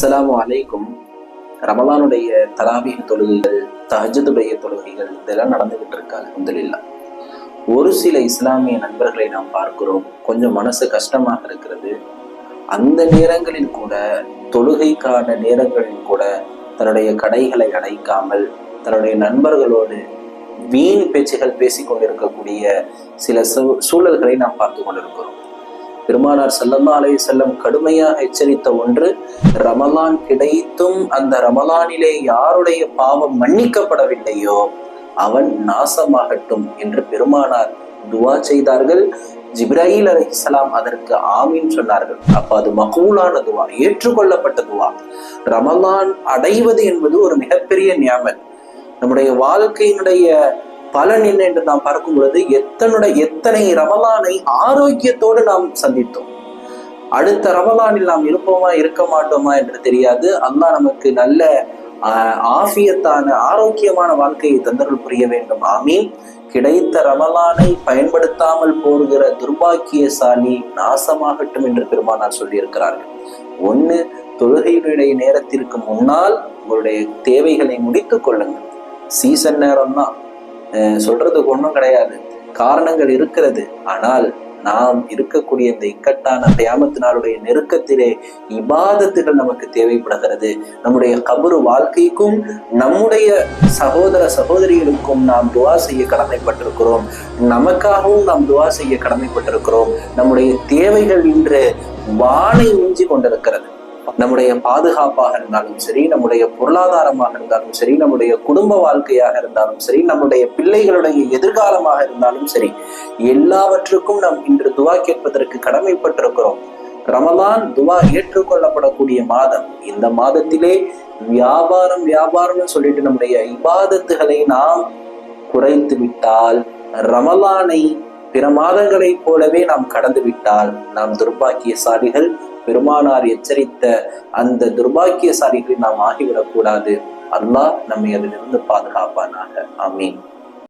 அஸ்ஸலாமு அலைக்கும். ரமலானுடைய தராவீக தொழுகைகள் தஹஜதுடைய தொழுகைகள் இதெல்லாம் நடந்துகிட்டு இருக்கு அலமதுல்லா ஒரு சில இஸ்லாமிய நண்பர்களை நாம் பார்க்கிறோம். கொஞ்சம் மனசு கஷ்டமாக இருக்கிறது. அந்த நேரங்களில் கூட தொழுகைக்கான நேரங்களில் கூட தன்னுடைய கடைகளை அடைக்காமல் தன்னுடைய நண்பர்களோடு வீண் பேச்சுகள் பேசிக் கொண்டிருக்கக்கூடிய சில சூ- சூழல்களை நாம் பார்த்து கொண்டிருக்கிறோம். பெருமானார் ஸல்லல்லாஹு அலைஹி செல்லம் கடுமையாக எச்சரித்த ஒன்று ரமலான் கிடைத்தும் அந்த ரமலானிலே யாருடைய பாவம் மன்னிக்கப்படவில்லையோ அவன் நாசமாகட்டும் என்று பெருமானார் துவா செய்தார்கள். ஜிப்ராயில் அலைஹிஸ்ஸலாம் அதற்கு ஆமீன் சொன்னார்கள். அப்ப அது மகூலான துவா ஏற்றுக்கொள்ளப்பட்ட துவா. ரமலான் அடைவது என்பது ஒரு மிகப்பெரிய ஞாபகம் நம்முடைய வாழ்க்கையினுடைய பலன் என்ன என்று நாம் பார்க்கும் பொழுது எத்தனுடைய எத்தனை ரமலானை ஆரோக்கியத்தோடு நாம் சந்தித்தோம். அடுத்த ரமலானில் நாம் இருப்போமா இருக்க மாட்டோமா என்று தெரியாது. அல்லாஹ் நமக்கு நல்ல ஆஹ், ஆஃபியத்தான ஆரோக்கியமான வாழ்க்கையை தந்தர்கள் புரிய வேண்டும். ஆமீன். கிடைத்த ரமலானை பயன்படுத்தாமல் போடுகிற துர்பாக்கியசாலி நாசமாகட்டும் என்று பெருமானார் சொல்லியிருக்கிறார்கள். ஒண்ணு தொழுகையினுடைய நேரத்திற்கு முன்னால் உங்களுடைய தேவைகளை முடித்துக் கொள்ளுங்கள். சீசன் நேரம் தான் சொல்றதுக்கு ஒன்றும் கிடையாது. காரணங்கள் இருக்கிறது. ஆனால் நாம் இருக்கக்கூடிய இந்த இக்கட்டான கியாமத்தினாருடைய நெருக்கத்திலே இபாதத்துகள் நமக்கு தேவைப்படுகிறது. நம்முடைய கபரு வாழ்க்கைக்கும் நம்முடைய சகோதர சகோதரிகளுக்கும் நாம் துவா செய்ய கடமைப்பட்டிருக்கிறோம். நமக்காகவும் நாம் துவா செய்ய கடமைப்பட்டிருக்கிறோம். நம்முடைய தேவைகள் இன்று வானை மிஞ்சி கொண்டிருக்கிறது. நம்முடைய பாதுகாப்பாக இருந்தாலும் சரி நம்முடைய பொருளாதாரமாக இருந்தாலும் சரி நம்முடைய குடும்ப வாழ்க்கையாக இருந்தாலும் சரி நம்முடைய பிள்ளைகளுடைய எதிர்காலமாக இருந்தாலும் சரி எல்லாவற்றுக்கும் நாம் இன்று துவா கேட்பதற்கு கடமைப்பட்டிருக்கிறோம். ரமலான் துவா ஏற்றுக்கொள்ளப்படக்கூடிய மாதம். இந்த மாதத்திலே வியாபாரம் வியாபாரம்னு சொல்லிட்டு நம்முடைய இபாதத்துகளை நாம் குறைத்து விட்டால் ரமலானை பிற மாதங்களைப் போலவே நாம் கடந்து விட்டால் நாம் துர்பாக்கியசாலிகள் பெருமானார் எச்சரித்த அந்த துர்பாக்கியசாலிகளை நாம் ஆகிவிடக்கூடாது. அல்லாஹ் நம்மை அதிலிருந்து பாதுகாப்பானாக. ஆமீன்.